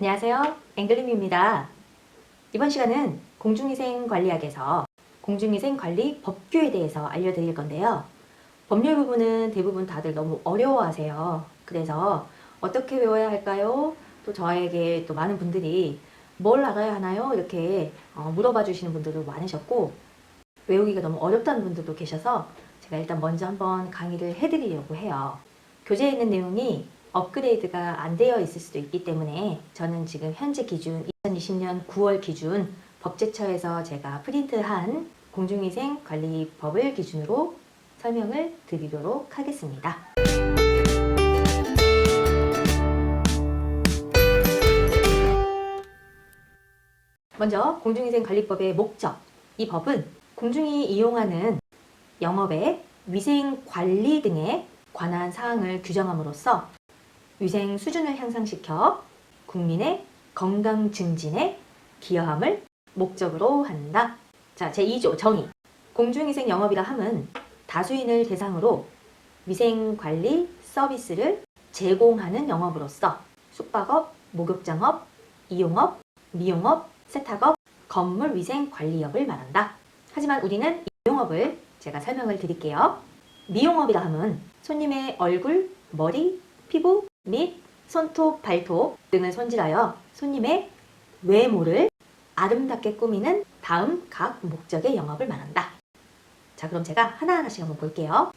안녕하세요. 앵글림입니다. 이번 시간은 공중위생관리학에서 공중위생관리 법규에 대해서 알려드릴 건데요. 법률 부분은 대부분 다들 너무 어려워하세요. 그래서 어떻게 외워야 할까요? 또 저에게 또 많은 분들이 뭘 알아야 하나요? 이렇게 어, 물어봐 주시는 분들도 많으셨고 외우기가 너무 어렵다는 분들도 계셔서 제가 일단 먼저 한번 강의를 해드리려고 해요. 교재에 있는 내용이 업그레이드가 안 되어 있을 수도 있기 때문에 저는 지금 현재 기준 2020년 9월 기준 법제처에서 제가 프린트한 공중위생 관리법을 기준으로 설명을 드리도록 하겠습니다. 먼저 공중위생 관리법의 목적. 이 법은 공중이 이용하는 영업의 위생 관리 등에 관한 사항을 규정함으로써 위생 수준을 향상시켜 국민의 건강 증진에 기여함을 목적으로 한다. 자, 제2조 정의. 공중위생 영업이라 함은 다수인을 대상으로 위생 관리 서비스를 제공하는 영업으로서 숙박업, 목욕장업, 이용업, 미용업, 세탁업, 건물 위생 관리업을 말한다. 하지만 우리는 미용업을 제가 설명을 드릴게요. 미용업이라 함은 손님의 얼굴, 머리, 피부 및 손톱, 발톱 등을 손질하여 손님의 외모를 아름답게 꾸미는 다음 각 목적의 영업을 말한다. 자, 그럼 제가 하나하나씩 한번 볼게요.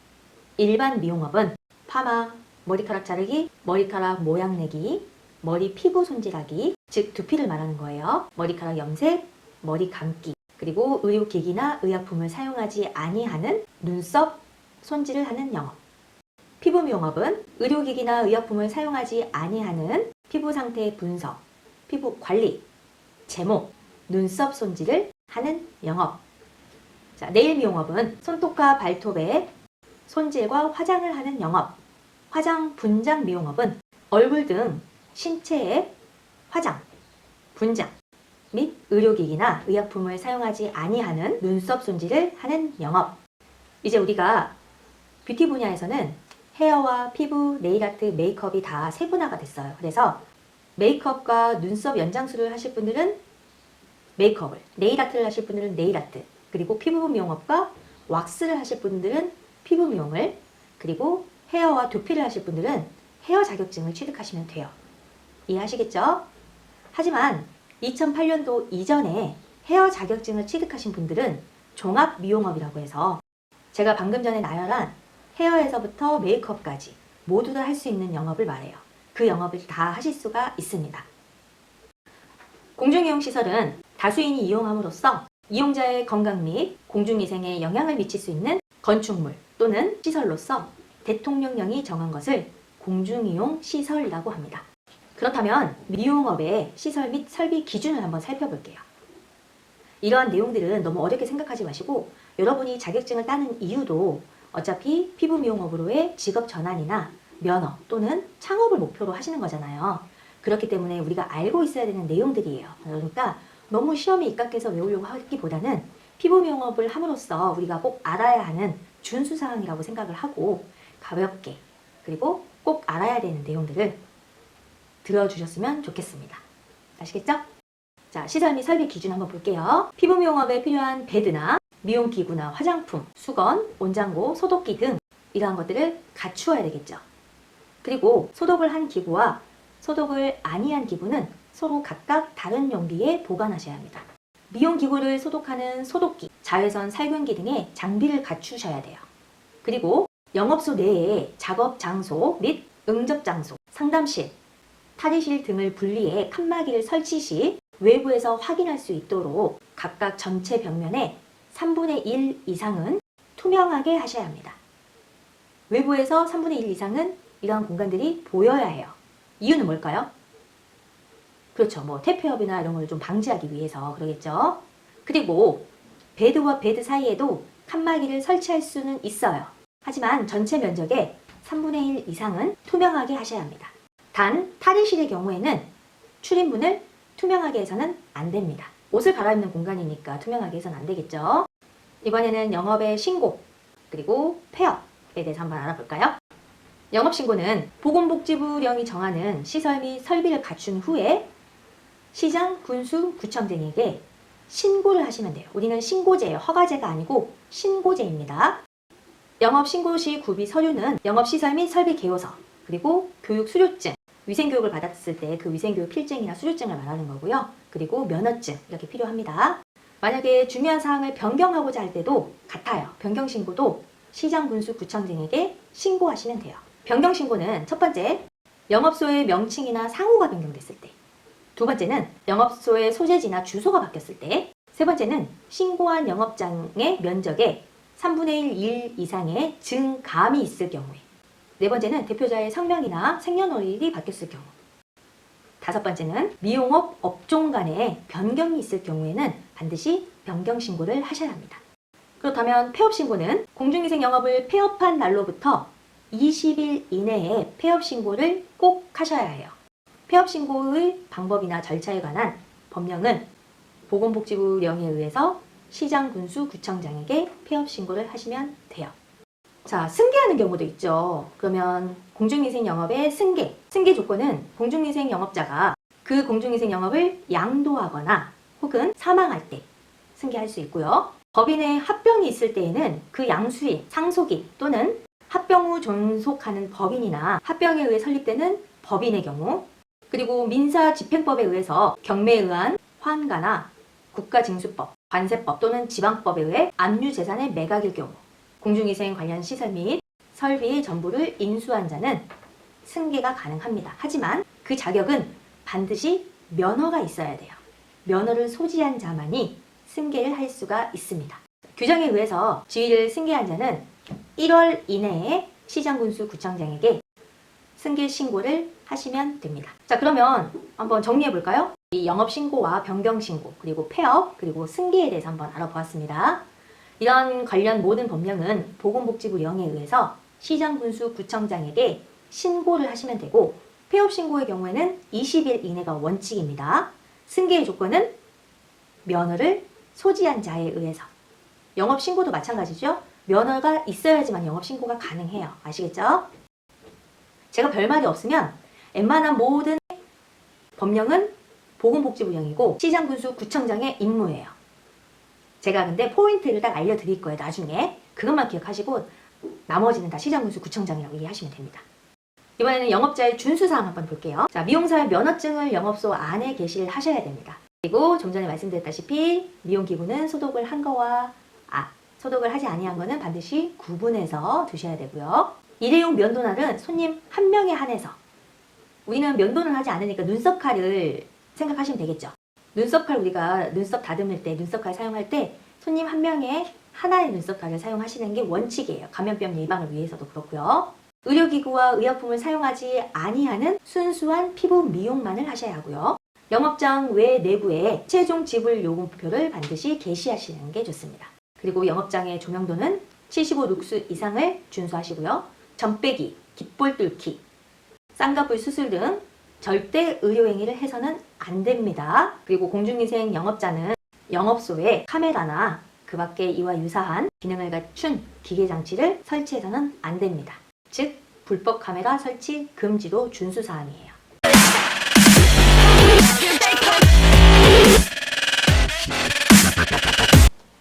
일반 미용업은 파마, 머리카락 자르기, 머리카락 모양 내기, 머리 피부 손질하기, 즉 두피를 말하는 거예요. 머리카락 염색, 머리 감기, 그리고 의료기기나 의약품을 사용하지 아니하는 눈썹 손질을 하는 영업. 피부 미용업은 의료기기나 의약품을 사용하지 아니하는 피부 상태 분석, 피부 관리, 제모, 눈썹 손질을 하는 영업. 자, 네일 미용업은 손톱과 발톱에 손질과 화장을 하는 영업. 화장 분장 미용업은 얼굴 등 신체에 화장, 분장 및 의료기기나 의약품을 사용하지 아니하는 눈썹 손질을 하는 영업. 이제 우리가 뷰티 분야에서는 헤어와 피부, 네일 아트, 메이크업이 다 세분화가 됐어요. 그래서 메이크업과 눈썹 연장술을 하실 분들은 메이크업을, 네일 아트를 하실 분들은 네일 아트, 그리고 피부 미용업과 왁스를 하실 분들은 피부 미용을, 그리고 헤어와 두피를 하실 분들은 헤어 자격증을 취득하시면 돼요. 이해하시겠죠? 하지만 2008년도 이전에 헤어 자격증을 취득하신 분들은 종합 미용업이라고 해서 제가 방금 전에 나열한 헤어에서부터 메이크업까지 모두 다 할 수 있는 영업을 말해요. 그 영업을 다 하실 수가 있습니다. 공중이용 시설은 다수인이 이용함으로써 이용자의 건강 및 공중위생에 영향을 미칠 수 있는 건축물 또는 시설로서 대통령령이 정한 것을 공중이용 시설이라고 합니다. 그렇다면 미용업의 시설 및 설비 기준을 한번 살펴볼게요. 이러한 내용들은 너무 어렵게 생각하지 마시고 여러분이 자격증을 따는 이유도 어차피 피부 미용업으로의 직업 전환이나 면허 또는 창업을 목표로 하시는 거잖아요. 그렇기 때문에 우리가 알고 있어야 되는 내용들이에요. 그러니까 너무 시험에 입각해서 외우려고 하기보다는 피부 미용업을 함으로써 우리가 꼭 알아야 하는 준수 사항이라고 생각을 하고 가볍게 그리고 꼭 알아야 되는 내용들을 들어주셨으면 좋겠습니다. 아시겠죠? 자, 시설 및 설비 기준 한번 볼게요. 피부 미용업에 필요한 베드나 미용 기구나 화장품, 수건, 온장고, 소독기 등 이러한 것들을 갖추어야 되겠죠. 그리고 소독을 한 기구와 소독을 아니한 기구는 서로 각각 다른 용기에 보관하셔야 합니다. 미용 기구를 소독하는 소독기, 자외선 살균기 등의 장비를 갖추셔야 돼요. 그리고 영업소 내에 작업 장소 및 응접 장소, 상담실, 탈의실 등을 분리해 칸막이를 설치 시 외부에서 확인할 수 있도록 각각 전체 벽면에 3분의 1 이상은 투명하게 하셔야 합니다. 외부에서 3분의 1 이상은 이러한 공간들이 보여야 해요. 이유는 뭘까요? 그렇죠. 뭐 퇴폐업이나 이런 걸 좀 방지하기 위해서 그러겠죠. 그리고 베드와 베드 사이에도 칸막이를 설치할 수는 있어요. 하지만 전체 면적의 3분의 1 이상은 투명하게 하셔야 합니다. 단 탈의실의 경우에는 출입문을 투명하게 해서는 안 됩니다. 옷을 갈아입는 공간이니까 투명하게 해서는 안 되겠죠. 이번에는 영업의 신고 그리고 폐업에 대해서 한번 알아볼까요? 영업신고는 보건복지부령이 정하는 시설 및 설비를 갖춘 후에 시장, 군수, 구청 등에게 신고를 하시면 돼요. 우리는 신고제예요. 허가제가 아니고 신고제입니다. 영업 신고 시 구비 서류는 영업 시설 및 설비 개요서 그리고 교육 수료증 위생교육을 받았을 때 그 위생교육 필증이나 수료증을 말하는 거고요. 그리고 면허증 이렇게 필요합니다. 만약에 중요한 사항을 변경하고자 할 때도 같아요. 변경 신고도 시장, 군수, 구청 등에게 신고하시면 돼요. 변경 신고는 첫 번째 영업소의 명칭이나 상호가 변경됐을 때. 두 번째는 영업소의 소재지나 주소가 바뀌었을 때. 세 번째는 신고한 영업장의 면적에 3분의 1, 1 이상의 증감이 있을 경우에. 네 번째는 대표자의 성명이나 생년월일이 바뀌었을 경우. 다섯 번째는 미용업 업종 간에 변경이 있을 경우에는 반드시 변경 신고를 하셔야 합니다. 그렇다면 폐업 신고는 공중위생 영업을 폐업한 날로부터 20일 이내에 폐업 신고를 꼭 하셔야 해요. 폐업 신고의 방법이나 절차에 관한 법령은 보건복지부령에 의해서 시장, 군수, 구청장에게 폐업 신고를 하시면 돼요. 자, 승계하는 경우도 있죠. 그러면 공중위생 영업의 승계. 승계 조건은 공중위생 영업자가 그 공중위생 영업을 양도하거나 혹은 사망할 때 승계할 수 있고요. 법인의 합병이 있을 때에는 그 양수인, 상속인 또는 합병 후 존속하는 법인이나 합병에 의해 설립되는 법인의 경우 그리고 민사 집행법에 의해서 경매에 의한 환가나 국가징수법, 관세법 또는 지방법에 의해 압류재산의 매각일 경우 공중위생 관련 시설 및 설비의 전부를 인수한 자는 승계가 가능합니다. 하지만 그 자격은 반드시 면허가 있어야 돼요. 면허를 소지한 자만이 승계를 할 수가 있습니다. 규정에 의해서 지위를 승계한 자는 1월 이내에 시장군수 구청장에게 승계 신고를 하시면 됩니다. 자, 그러면 한번 정리해 볼까요? 이 영업 신고와 변경 신고, 그리고 폐업, 그리고 승계에 대해서 한번 알아보았습니다. 이런 관련 모든 법령은 보건복지부령에 의해서 시장군수 구청장에게 신고를 하시면 되고 폐업 신고의 경우에는 20일 이내가 원칙입니다. 승계의 조건은 면허를 소지한 자에 의해서 영업 신고도 마찬가지죠. 면허가 있어야지만 영업 신고가 가능해요. 아시겠죠? 제가 별말이 없으면 웬만한 모든 법령은 보건복지부령이고 시장군수 구청장의 임무예요. 제가 근데 포인트를 딱 알려드릴 거예요. 나중에 그것만 기억하시고 나머지는 다 시장군수 구청장이라고 이해하시면 됩니다. 이번에는 영업자의 준수사항 한번 볼게요. 자, 미용사의 면허증을 영업소 안에 게시를 하셔야 됩니다. 그리고 좀 전에 말씀드렸다시피 미용기구는 소독을 한 거와 아, 소독을 하지 아니한 거는 반드시 구분해서 두셔야 되고요. 일회용 면도날은 손님 한 명에 한해서 우리는 면도는 하지 않으니까 눈썹 칼을 생각하시면 되겠죠. 눈썹 칼 우리가 눈썹 다듬을 때 눈썹 칼 사용할 때 손님 한 명에 하나의 눈썹 칼을 사용하시는 게 원칙이에요. 감염병 예방을 위해서도 그렇고요. 의료기구와 의약품을 사용하지 아니하는 순수한 피부 미용만을 하셔야 하고요. 영업장 외 내부에 최종 지불 요금표를 반드시 게시하시는 게 좋습니다. 그리고 영업장의 조명도는 75 룩스 이상을 준수하시고요. 점빼기, 깃볼 뚫기, 쌍꺼풀 수술 등 절대 의료행위를 해서는 안 됩니다. 그리고 공중위생 영업자는 영업소에 카메라나 그 밖에 이와 유사한 기능을 갖춘 기계 장치를 설치해서는 안 됩니다. 즉, 불법 카메라 설치 금지도 준수 사항이에요.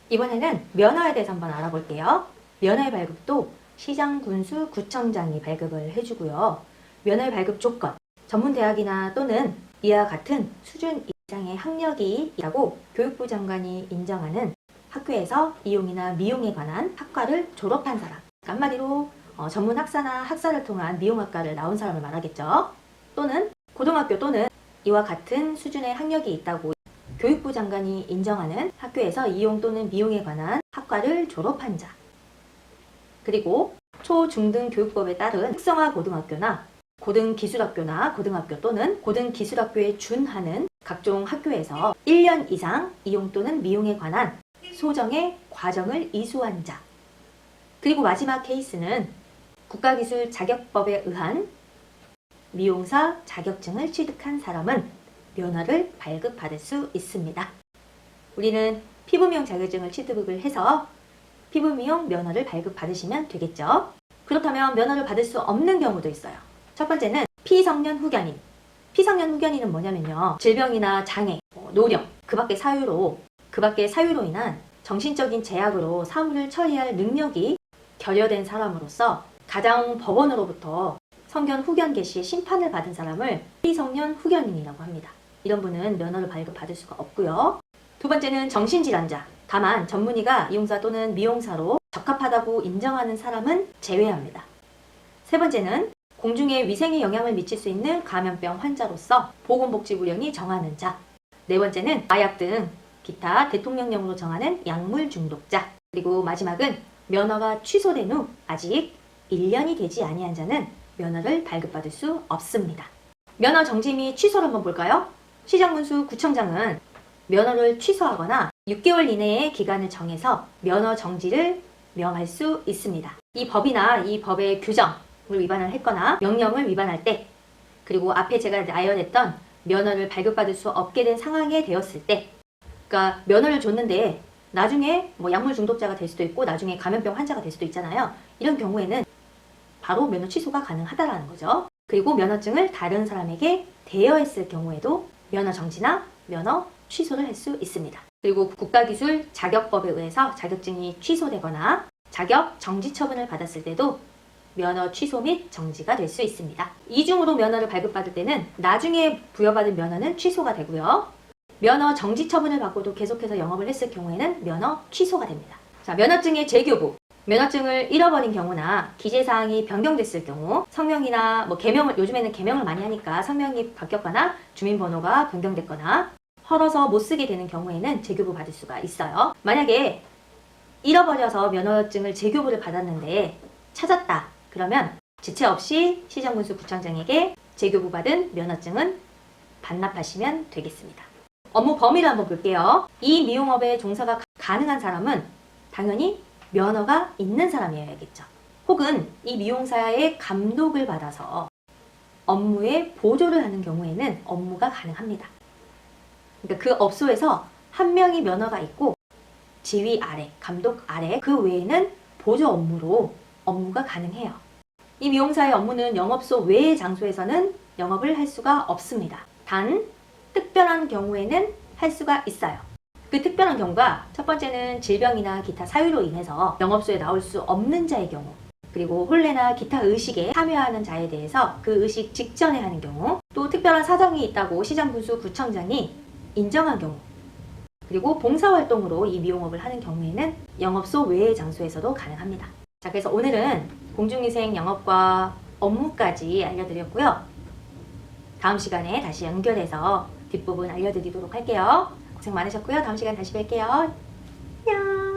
이번에는 면허에 대해서 한번 알아볼게요. 면허의 발급도 시장, 군수, 구청장이 발급을 해주고요. 면허의 발급 조건, 전문 대학이나 또는 이와 같은 수준 이상의 학력이 있다고 교육부 장관이 인정하는 학교에서 이용이나 미용에 관한 학과를 졸업한 사람. 한마디로 어, 전문 학사나 학사를 통한 미용학과를 나온 사람을 말하겠죠. 또는 고등학교 또는 이와 같은 수준의 학력이 있다고 교육부 장관이 인정하는 학교에서 이용 또는 미용에 관한 학과를 졸업한 자. 그리고 초, 중등 교육법에 따른 특성화 고등학교나 고등기술학교나 고등학교 또는 고등기술학교에 준하는 각종 학교에서 1년 이상 이용 또는 미용에 관한 소정의 과정을 이수한 자. 그리고 마지막 케이스는 국가기술 자격법에 의한 미용사 자격증을 취득한 사람은 면허를 발급받을 수 있습니다. 우리는 피부미용 자격증을 취득을 해서 피부미용 면허를 발급받으시면 되겠죠. 그렇다면 면허를 받을 수 없는 경우도 있어요. 첫 번째는 피성년 후견인, 피성년 후견인은 뭐냐면요. 질병이나 장애, 뭐 노령, 그 밖의 사유로, 그 밖의 사유로 인한 정신적인 제약으로 사물을 처리할 능력이 결여된 사람으로서 가장 법원으로부터 성견 후견 개시의 심판을 받은 사람을 피성년 후견인이라고 합니다. 이런 분은 면허를 발급받을 수가 없고요. 두 번째는 정신질환자. 다만 전문의가 이용사 또는 미용사로 적합하다고 인정하는 사람은 제외합니다. 세 번째는 공중에 위생에 영향을 미칠 수 있는 감염병 환자로서 보건복지부령이 정하는 자. 네 번째는 마약 등 기타 대통령령으로 정하는 약물 중독자. 그리고 마지막은 면허가 취소된 후 아직 1년이 되지 아니한 자는 면허를 발급받을 수 없습니다. 면허 정지 및 취소를 한번 볼까요? 시장군수 구청장은 면허를 취소하거나 6개월 이내의 기간을 정해서 면허 정지를 명할 수 있습니다. 이 법이나 이 법의 규정을 위반을 했거나 명령을 위반할 때 그리고 앞에 제가 나열했던 면허를 발급받을 수 없게 된 상황에 되었을 때 그러니까 면허를 줬는데 나중에 뭐 약물 중독자가 될 수도 있고 나중에 감염병 환자가 될 수도 있잖아요. 이런 경우에는 바로 면허 취소가 가능하다라는 거죠. 그리고 면허증을 다른 사람에게 대여했을 경우에도 면허 정지나 면허 취소를 할 수 있습니다. 그리고 국가기술 자격법에 의해서 자격증이 취소되거나 자격 정지 처분을 받았을 때도 면허 취소 및 정지가 될 수 있습니다. 이중으로 면허를 발급받을 때는 나중에 부여받은 면허는 취소가 되고요. 면허 정지 처분을 받고도 계속해서 영업을 했을 경우에는 면허 취소가 됩니다. 자, 면허증의 재교부. 면허증을 잃어버린 경우나 기재사항이 변경됐을 경우 성명이나 뭐 개명을 요즘에는 개명을 많이 하니까 성명이 바뀌었거나 주민번호가 변경됐거나 헐어서 못 쓰게 되는 경우에는 재교부 받을 수가 있어요. 만약에 잃어버려서 면허증을 재교부를 받았는데 찾았다. 그러면 지체 없이 시정군수 구청장에게 재교부 받은 면허증은 반납하시면 되겠습니다. 업무 범위를 한번 볼게요. 이 미용업에 종사가 가- 가능한 사람은 당연히 면허가 있는 사람이어야겠죠. 혹은 이 미용사의 감독을 받아서 업무에 보조를 하는 경우에는 업무가 가능합니다. 그러니까 그 업소에서 한 명이 면허가 있고 지휘 아래, 감독 아래 그 외에는 보조 업무로 업무가 가능해요. 이 미용사의 업무는 영업소 외의 장소에서는 영업을 할 수가 없습니다. 단 특별한 경우에는 할 수가 있어요. 그 특별한 경우가 첫 번째는 질병이나 기타 사유로 인해서 영업소에 나올 수 없는 자의 경우 그리고 혼례나 기타 의식에 참여하는 자에 대해서 그 의식 직전에 하는 경우 또 특별한 사정이 있다고 시장군수 구청장이 인정한 경우 그리고 봉사활동으로 이 미용업을 하는 경우에는 영업소 외의 장소에서도 가능합니다. 자 그래서 오늘은 공중위생 영업과 업무까지 알려드렸고요. 다음 시간에 다시 연결해서 뒷부분 알려드리도록 할게요. 고생 많으셨고요. 다음 시간 다시 뵐게요. 안녕.